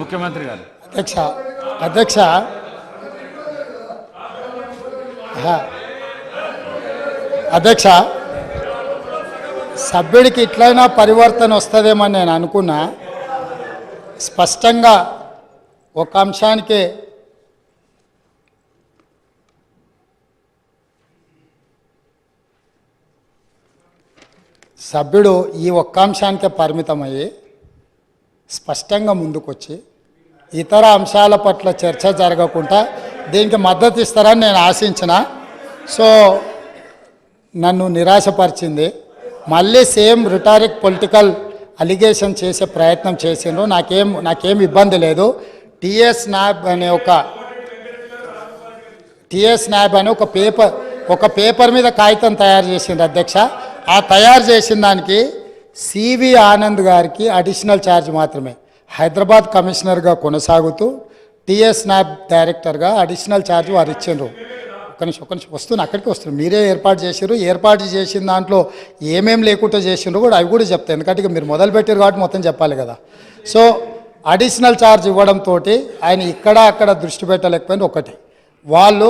ముఖ్యమంత్రి గారు. అధ్యక్ష అధ్యక్ష. అధ్యక్ష సభ్యుడికి ఇట్లయినా పరివర్తన వస్తుందేమని నేను అనుకున్నా. స్పష్టంగా ఒక అంశానికి సభ్యుడు ఈ ఒక్క అంశానికే పరిమితమయ్యి స్పష్టంగా ముందుకొచ్చి ఇతర అంశాల పట్ల చర్చ జరగకుండా దీనికి మద్దతు ఇస్తారని నేను ఆశించిన. సో నన్ను నిరాశపరిచింది. మళ్ళీ సేమ్ రిటారిక్ పొలిటికల్ అలిగేషన్ చేసే ప్రయత్నం చేసిండ్రు. నాకేం నాకేం ఇబ్బంది లేదు. టిఎస్ నాబ్ అనే ఒక టిఎస్ నాబ్ అనే ఒక పేపర్ ఒక పేపర్ మీద కాగితం తయారు చేసిండ్రు అధ్యక్ష. ఆ తయారు చేసిన దానికి సివి ఆనంద్ గారికి అడిషనల్ ఛార్జ్ మాత్రమే. హైదరాబాద్ కమిషనర్గా కొనసాగుతూ టిఎస్ నాబ్ డైరెక్టర్గా అడిషనల్ ఛార్జ్ వారు ఇచ్చిండ్రు. ఒక నిమిషం ఒక నిమిషం వస్తున్నా అక్కడికి వస్తున్నారు మీరే ఏర్పాటు చేసారు ఏర్పాటు చేసిన దాంట్లో ఏమేం లేకుండా చేసిండ్రు కూడా అవి కూడా చెప్తాయి ఎందుకంటే మీరు మొదలు పెట్టారు కాబట్టి మొత్తం చెప్పాలి కదా. సో అడిషనల్ ఛార్జ్ ఇవ్వడంతో ఆయన ఇక్కడ అక్కడ దృష్టి పెట్టలేకపోయింది ఒకటి. వాళ్ళు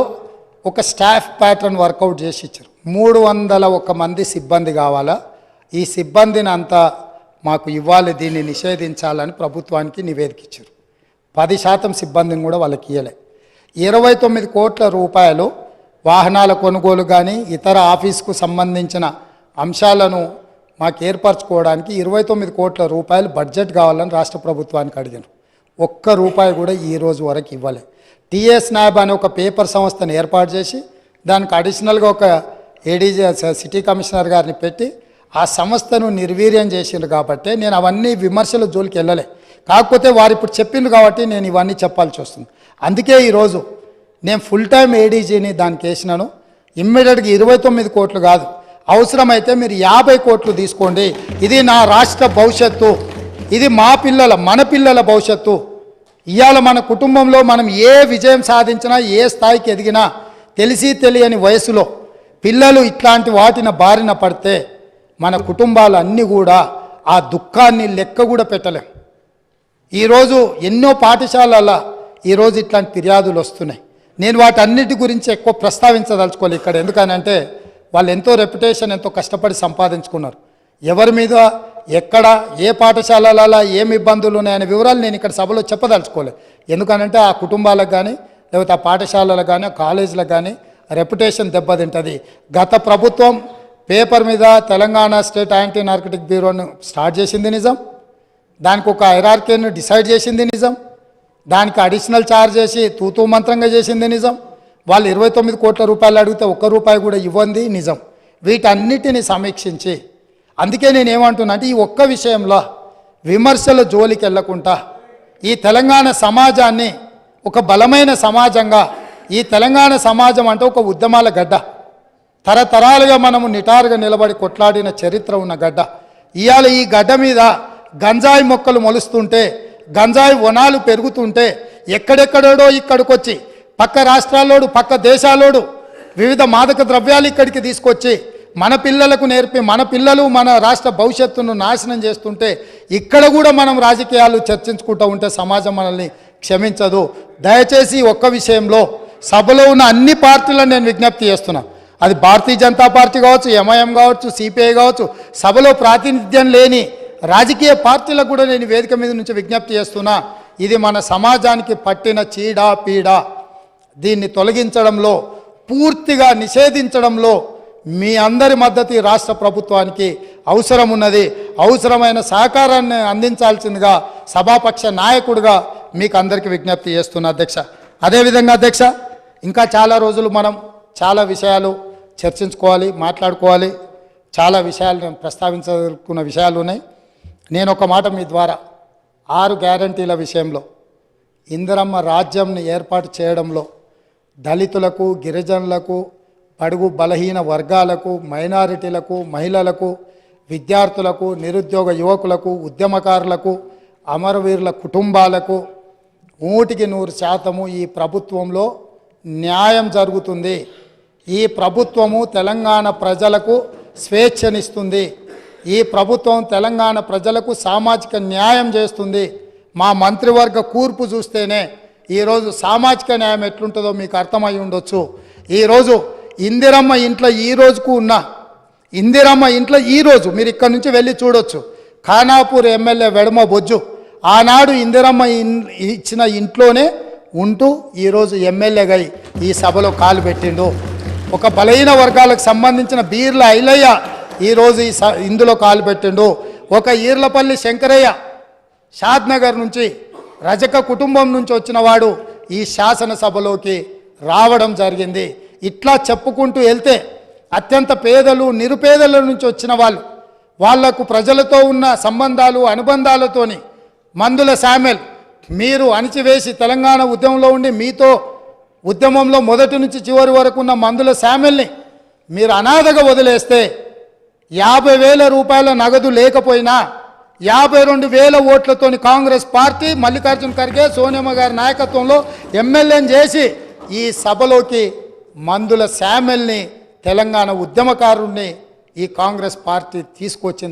ఒక స్టాఫ్ ప్యాటర్న్ వర్కౌట్ చేసి ఇచ్చారు. మూడు వందల ఒక మంది సిబ్బంది కావాలా? ఈ సిబ్బందిని అంతా మాకు ఇవ్వాలి దీన్ని నిషేధించాలని ప్రభుత్వానికి నివేదిక ఇచ్చారు పది శాతం సిబ్బందిని కూడా వాళ్ళకి ఇవ్వలే ఇరవై తొమ్మిది కోట్ల రూపాయలు వాహనాల కొనుగోలు కానీ ఇతర ఆఫీస్కు సంబంధించిన అంశాలను మాకు ఏర్పరచుకోవడానికి ఇరవై తొమ్మిది కోట్ల రూపాయలు బడ్జెట్ కావాలని రాష్ట్ర ప్రభుత్వానికి అడిగారు. ఒక్క రూపాయి కూడా ఈ రోజు వరకు ఇవ్వలే. టిఎస్ నాబ్ అనే ఒక పేపర్ సంస్థను ఏర్పాటు చేసి దానికి అడిషనల్గా ఒక ఏడీజీ సిటీ కమిషనర్ గారిని పెట్టి ఆ సంస్థను నిర్వీర్యం చేసిండు కాబట్టి నేను అవన్నీ విమర్శల జోలికి వెళ్ళలే. కాకపోతే వారు ఇప్పుడు చెప్పిండ్రు కాబట్టి నేను ఇవన్నీ చెప్పాల్సి వస్తుంది. అందుకే ఈరోజు నేను ఫుల్ టైం ఏడీజీని దానికి వేసినాను. ఇమ్మీడియట్గా ఇరవై తొమ్మిది కోట్లు కాదు. అవసరమైతే మీరు యాభై కోట్లు తీసుకోండి. ఇది నా రాష్ట్ర భవిష్యత్తు. ఇది మా పిల్లల మన పిల్లల భవిష్యత్తు. ఇవాళ మన కుటుంబంలో మనం ఏ విజయం సాధించినా ఏ స్థాయికి ఎదిగినా తెలిసి తెలియని వయసులో పిల్లలు ఇట్లాంటి వాటిన బారిన పడితే మన కుటుంబాలు అన్నీ కూడా ఆ దుఃఖాన్ని లెక్క కూడా పెట్టలేం. ఈరోజు ఎన్నో పాఠశాలల ఈరోజు ఇట్లాంటి ఫిర్యాదులు వస్తున్నాయి. నేను వాటన్నిటి గురించి ఎక్కువ ప్రస్తావించదలుచుకోవాలి ఇక్కడ. ఎందుకనంటే వాళ్ళు ఎంతో రెప్యుటేషన్ ఎంతో కష్టపడి సంపాదించుకున్నారు. ఎవరి మీద ఎక్కడ ఏ పాఠశాలల ఏం ఇబ్బందులు ఉన్నాయనే వివరాలు నేను ఇక్కడ సభలో చెప్పదలుచుకోలేదు. ఎందుకనంటే ఆ కుటుంబాలకు కానీ లేకపోతే ఆ పాఠశాలలకు కానీ కాలేజీలకు కానీ రెప్యుటేషన్ దెబ్బతింటుంది. గత ప్రభుత్వం పేపర్ మీద తెలంగాణ స్టేట్ యాంటీ నార్కటిక్ బ్యూరోను స్టార్ట్ చేసింది నిజం. దానికి ఒక ఐరార్కేను డిసైడ్ చేసింది నిజం. దానికి అడిషనల్ ఛార్జ్ చేసి తూతూ మంత్రంగా చేసింది నిజం. వాళ్ళు ఇరవై తొమ్మిది కోట్ల రూపాయలు అడిగితే ఒక్క రూపాయి కూడా ఇవ్వంది నిజం. వీటన్నిటిని సమీక్షించి. అందుకే నేను ఏమంటున్నా అంటే ఈ ఒక్క విషయంలో విమర్శల జోలికి వెళ్ళకుండా ఈ తెలంగాణ సమాజాన్ని ఒక బలమైన సమాజంగా ఈ తెలంగాణ సమాజం అంటే ఒక ఉద్యమాల గడ్డ. తరతరాలుగా మనము నిటారుగా నిలబడి కొట్లాడిన చరిత్ర ఉన్న గడ్డ. ఇవాళ ఈ గడ్డ మీద గంజాయి మొక్కలు మొలుస్తుంటే గంజాయి వనాలు పెరుగుతుంటే ఎక్కడెక్కడోడో ఇక్కడికొచ్చి పక్క రాష్ట్రాల్లోడు పక్క దేశాలోడు వివిధ మాదక ద్రవ్యాలు ఇక్కడికి తీసుకొచ్చి మన పిల్లలకు నేర్పి మన పిల్లలు మన రాష్ట్ర భవిష్యత్తును నాశనం చేస్తుంటే ఇక్కడ కూడా మనం రాజకీయాలు చర్చించుకుంటూ ఉంటే సమాజం మనల్ని క్షమించదు. దయచేసి ఒక్క విషయంలో సభలో ఉన్న అన్ని పార్టీలను నేను విజ్ఞప్తి చేస్తున్నా. అది భారతీయ జనతా పార్టీ కావచ్చు ఎంఐఎం కావచ్చు సిపిఐ కావచ్చు సభలో ప్రాతినిధ్యం లేని రాజకీయ పార్టీలకు కూడా నేను వేదిక మీద నుంచి విజ్ఞప్తి చేస్తున్నా ఇది మన సమాజానికి పట్టిన చీడ పీడ. దీన్ని తొలగించడంలో పూర్తిగా నిషేధించడంలో మీ అందరి మద్దతు రాష్ట్ర ప్రభుత్వానికి అవసరం ఉన్నది అవసరమైన సహకారాన్ని అందించాల్సిందిగా సభాపక్ష నాయకుడిగా మీకు అందరికీ విజ్ఞప్తి చేస్తున్నా అధ్యక్ష. అదేవిధంగా అధ్యక్ష ఇంకా చాలా రోజులు మనం చాలా విషయాలు చర్చించుకోవాలి మాట్లాడుకోవాలి. చాలా విషయాలు నేను ప్రస్తావించదలుకున్న విషయాలు ఉన్నాయి. నేను ఒక మాట మీ ద్వారా ఆరు గ్యారంటీల విషయంలో ఇందిరమ్మ రాజ్యంని ఏర్పాటు చేయడంలో దళితులకు గిరిజనులకు పడుగు బలహీన వర్గాలకు మైనారిటీలకు మహిళలకు విద్యార్థులకు నిరుద్యోగ యువకులకు ఉద్యమకారులకు అమరవీరుల కుటుంబాలకు నూటికి నూరు శాతము ఈ ప్రభుత్వంలో న్యాయం జరుగుతుంది. ఈ ప్రభుత్వము తెలంగాణ ప్రజలకు స్వేచ్ఛనిస్తుంది. ఈ ప్రభుత్వం తెలంగాణ ప్రజలకు సామాజిక న్యాయం చేస్తుంది. మా మంత్రివర్గ కూర్పు చూస్తేనే ఈరోజు సామాజిక న్యాయం ఎట్లుంటుందో మీకు అర్థమై ఉండొచ్చు. ఈరోజు ఇందిరమ్మ ఇంట్లో ఈ రోజుకు ఉన్న ఇందిరమ్మ ఇంట్లో ఈ రోజు మీరు ఇక్కడ నుంచి వెళ్ళి చూడొచ్చు. ఖానాపూర్ ఎమ్మెల్యే వెడమ బొజ్జు ఆనాడు ఇందిరమ్మ ఇచ్చిన ఇంట్లోనే ఉంటూ ఈరోజు ఎమ్మెల్యేగా ఈ సభలో కాలు పెట్టిండు. ఒక బలహీన వర్గాలకు సంబంధించిన బీర్ల ఐలయ్య ఈరోజు ఈ స ఇందులో కాలు పెట్టిండు. ఒక ఈర్లపల్లి శంకరయ్య షాద్నగర్ నుంచి రజక కుటుంబం నుంచి వచ్చిన వాడు ఈ శాసనసభలోకి రావడం జరిగింది. ఇట్లా చెప్పుకుంటూ వెళ్తే అత్యంత పేదలు నిరుపేదల నుంచి వచ్చిన వాళ్ళు వాళ్ళకు ప్రజలతో ఉన్న సంబంధాలు అనుబంధాలతోని మందుల శామెల్ మీరు అణిచివేసి తెలంగాణ ఉద్యమంలో ఉండి మీతో ఉద్యమంలో మొదటి నుంచి చివరి వరకు ఉన్న మందుల శామెల్ని మీరు అనాథగా వదిలేస్తే యాభై వేల రూపాయల నగదు లేకపోయినా యాభై రెండు వేల ఓట్లతోని కాంగ్రెస్ పార్టీ మల్లికార్జున ఖర్గే సోనియమ్మ గారి నాయకత్వంలో ఎమ్మెల్యేని చేసి ఈ సభలోకి మందుల శామెల్ని తెలంగాణ ఉద్యమకారుణ్ణి ఈ కాంగ్రెస్ పార్టీ తీసుకొచ్చింది.